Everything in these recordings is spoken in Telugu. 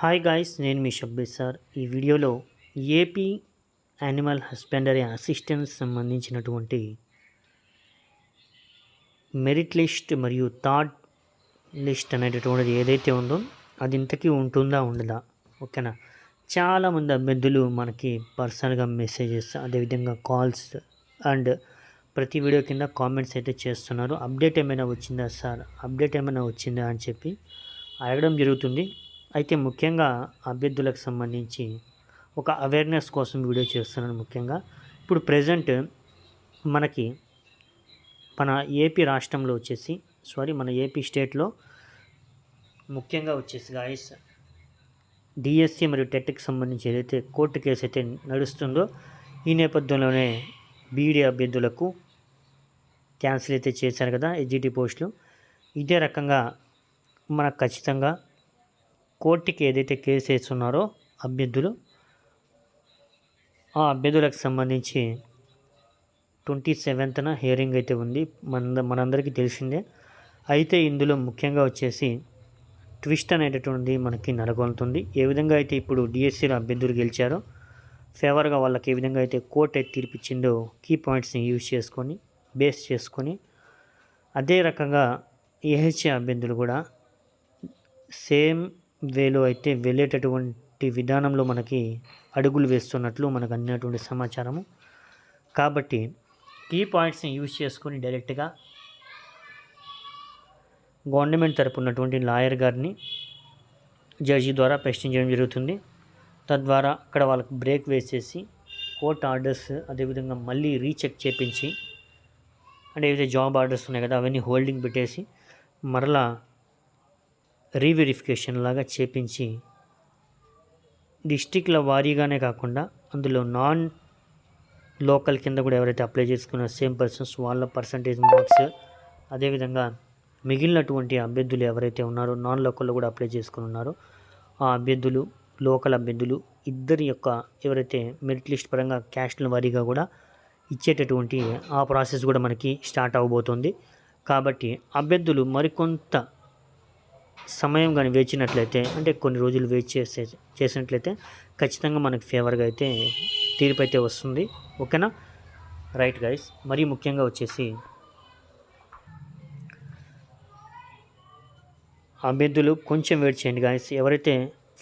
హాయ్ గాయస్ నేను మీ షబ్బీర్ సార్. ఈ వీడియోలో ఏపీ యానిమల్ హస్బెండరీ అసిస్టెంట్ సంబంధించినటువంటి మెరిట్ లిస్ట్ మరియు థర్డ్ లిస్ట్ అనేటటువంటిది ఏదైతే ఉందో అది ఇంతకీ ఉంటుందా ఉండదా? ఓకేనా? చాలామంది అభ్యర్థులు మనకి పర్సనల్గా మెసేజెస్ అదేవిధంగా కాల్స్ అండ్ ప్రతి వీడియో కింద కామెంట్స్ అయితే చేస్తున్నారు. అప్డేట్ ఏమైనా వచ్చిందా సార్? అప్డేట్ ఏమైనా వచ్చిందా అని చెప్పి అడగడం జరుగుతుంది. అయితే ముఖ్యంగా అభ్యర్థులకు సంబంధించి ఒక అవేర్నెస్ కోసం వీడియో చేస్తున్నాను ముఖ్యంగా. ఇప్పుడు ప్రజెంట్ మనకి మన ఏపీ రాష్ట్రంలో వచ్చేసి సారీ మన ఏపీ స్టేట్లో ముఖ్యంగా వచ్చేసి గాయస్ డిఎస్సి మరియు టెట్కి సంబంధించి ఏదైతే కోర్టు కేసు అయితే నడుస్తుందో ఈ నేపథ్యంలోనే బీఈడీ అభ్యర్థులకు క్యాన్సిల్ అయితే చేశారు కదా ఎస్జిటి పోస్టులు ఇదే రకంగా మనకు ఖచ్చితంగా కోర్టుకి ఏదైతే కేసు వేస్తున్నారో అభ్యర్థులు ఆ అభ్యర్థులకు సంబంధించి ట్వంటీ సెవెంత్న హియరింగ్ అయితే ఉంది. మన మనందరికీ తెలిసిందే. అయితే ఇందులో ముఖ్యంగా వచ్చేసి ట్విస్ట్ అనేటటువంటిది మనకి నెలకొల్తుంది ఏ విధంగా అయితే ఇప్పుడు డిఎస్సీలో అభ్యర్థులు గెలిచారో ఫేవర్గా వాళ్ళకి ఏ విధంగా అయితే కోర్ట్ అయితే తీర్పిచ్చిందో కీ పాయింట్స్ని యూజ్ చేసుకొని బేస్ చేసుకొని అదే రకంగా ఏహెచ్ఏ అభ్యర్థులు కూడా సేమ్ వేలో అయితే వెళ్ళేటటువంటి విధానంలో మనకి అడుగులు వేస్తున్నట్లు మనకు అందినటువంటి సమాచారము. కాబట్టి కీ పాయింట్స్ని యూజ్ చేసుకొని డైరెక్ట్గా గవర్నమెంట్ తరపు ఉన్నటువంటి లాయర్ గారిని జడ్జి ద్వారా ప్రశ్నించడం జరుగుతుంది. తద్వారా అక్కడ వాళ్ళకి బ్రేక్ వేసేసి కోర్ట్ ఆర్డర్స్ అదేవిధంగా మళ్ళీ రీచెక్ చేపించి అంటే ఏదైతే జాబ్ ఆర్డర్స్ ఉన్నాయి కదా అవన్నీ హోల్డింగ్ పెట్టేసి మరలా రీవెరిఫికేషన్ లాగా చేపించి డిస్టిక్ల వారీగానే కాకుండా అందులో నాన్ లోకల్ కింద కూడా ఎవరైతే అప్లై చేసుకున్న సేమ్ పర్సన్స్ వాళ్ళ పర్సంటేజ్ మార్క్స్ అదేవిధంగా మిగిలినటువంటి అభ్యర్థులు ఎవరైతే ఉన్నారో నాన్ లోకల్లో కూడా అప్లై చేసుకుని ఉన్నారో ఆ అభ్యర్థులు లోకల్ అభ్యర్థులు ఇద్దరి యొక్క ఎవరైతే మెరిట్ లిస్ట్ పరంగా క్యాస్ట్ల వారీగా కూడా ఇచ్చేటటువంటి ఆ ప్రాసెస్ కూడా మనకి స్టార్ట్ అవ్వబోతుంది కాబట్టి అభ్యర్థులు మరికొంత సమయం కానీ వేచినట్లయితే అంటే కొన్ని రోజులు వెయిట్ చేసే చేసినట్లయితే ఖచ్చితంగా మనకు ఫేవర్గా అయితే తీర్పు అయితే వస్తుంది. ఓకేనా? Right guys. మరీ ముఖ్యంగా వచ్చేసి అభ్యర్థులు కొంచెం వెయిట్ చేయండి గాయస్ ఎవరైతే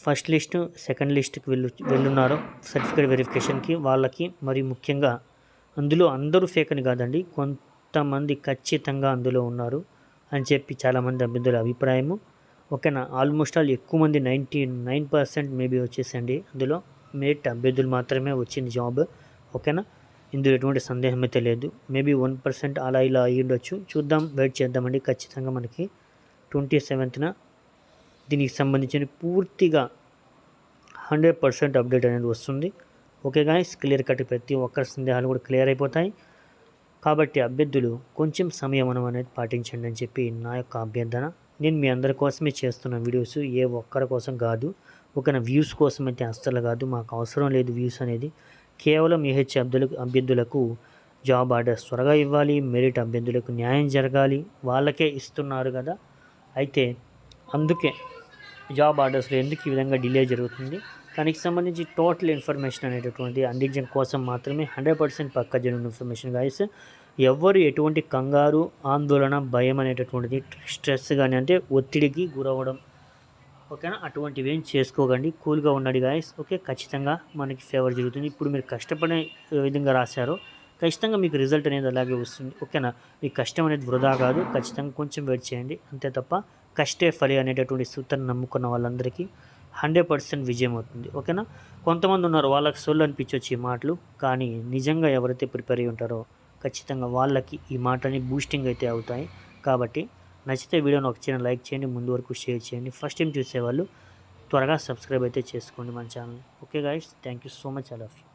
ఫస్ట్ లిస్ట్ సెకండ్ లిస్ట్కి వెళ్ళు వెళ్ళున్నారో సర్టిఫికేట్ వెరిఫికేషన్కి వాళ్ళకి మరి ముఖ్యంగా అందులో అందరూ ఫేక్ అని కాదండి కొంతమంది ఖచ్చితంగా అందులో ఉన్నారు అని చెప్పి చాలామంది అభ్యర్థుల అభిప్రాయము. ఓకేనా? ఆల్మోస్ట్ ఆల్ ఎక్కువ మంది నైంటీ నైన్ పర్సెంట్ మేబీ వచ్చేసండి. అందులో మేట్ అభ్యర్థులు మాత్రమే వచ్చింది జాబ్. ఓకేనా? ఇందులో ఎటువంటి సందేహం అయితే లేదు. మేబీ వన్ పర్సెంట్ అలా ఇలా అయ్యి ఉండొచ్చు. చూద్దాం వెయిట్ చేద్దామండి. ఖచ్చితంగా మనకి ట్వంటీ సెవెంత్న దీనికి సంబంధించిన పూర్తిగా హండ్రెడ్ పర్సెంట్ అప్డేట్ అనేది వస్తుంది. ఓకే గాయస్ క్లియర్ కట్ ప్రతి ఒక్కరి సందేహాలు కూడా క్లియర్ అయిపోతాయి. కాబట్టి అభ్యర్థులు కొంచెం సంయమనం అనేది పాటించండి అని చెప్పి నా యొక్క అభ్యర్థన. నేను మీ అందరి కోసమే చేస్తున్న వీడియోస్ ఏ ఒక్కరి కోసం కాదు ఒక వ్యూస్ కోసం అయితే అస్సలు కాదు మాకు అవసరం లేదు వ్యూస్ అనేది. కేవలం ఏహెచ్ అభ్యర్థులకు అభ్యర్థులకు జాబ్ ఆర్డర్స్ త్వరగా ఇవ్వాలి మెరిట్ అభ్యర్థులకు న్యాయం జరగాలి వాళ్ళకే ఇస్తున్నారు కదా. అయితే అందుకే జాబ్ ఆర్డర్స్లో ఎందుకు ఈ విధంగా డిలే జరుగుతుంది? దానికి సంబంధించి టోటల్ ఇన్ఫర్మేషన్ అనేటటువంటి అందించడం కోసం మాత్రమే హండ్రెడ్ పర్సెంట్ పక్క జరిగిన ఇన్ఫర్మేషన్ గాయస్. ఎవ్వరు ఎటువంటి కంగారు ఆందోళన భయం అనేటటువంటిది స్ట్రెస్ కానీ అంటే ఒత్తిడికి గురవ్వడం. ఓకేనా? అటువంటివి ఏం చేసుకోకండి. కూల్గా ఉండండి గాయస్. ఓకే? ఖచ్చితంగా మనకి ఫేవర్ జరుగుతుంది. ఇప్పుడు మీరు కష్టపడే విధంగా రాశారో ఖచ్చితంగా మీకు రిజల్ట్ అనేది అలాగే వస్తుంది. ఓకేనా? మీ కష్టం అనేది వృధా కాదు. ఖచ్చితంగా కొంచెం వెయిట్ చేయండి. అంతే తప్ప కష్టే ఫలి అనేటటువంటి సూత్రాన్ని నమ్ముకున్న వాళ్ళందరికీ హండ్రెడ్ పర్సెంట్ విజయం అవుతుంది. ఓకేనా? కొంతమంది ఉన్నారు. వాళ్ళకి సొల్లు అనిపించవచ్చు ఈ మాటలు. కానీ నిజంగా ఎవరైతే ప్రిపేర్ అయి ఉంటారో ఖచ్చితంగా వాళ్ళకి ఈ మాటని బూస్టింగ్ అయితే అవుతాయి. కాబట్టి నచ్చితే వీడియోని ఒక చిన్న లైక్ చేయండి ముందు వరకు షేర్ చేయండి. ఫస్ట్ టైం చూసేవాళ్ళు త్వరగా సబ్స్క్రైబ్ అయితే చేసుకోండి మన channel okay guys thank you so much I love you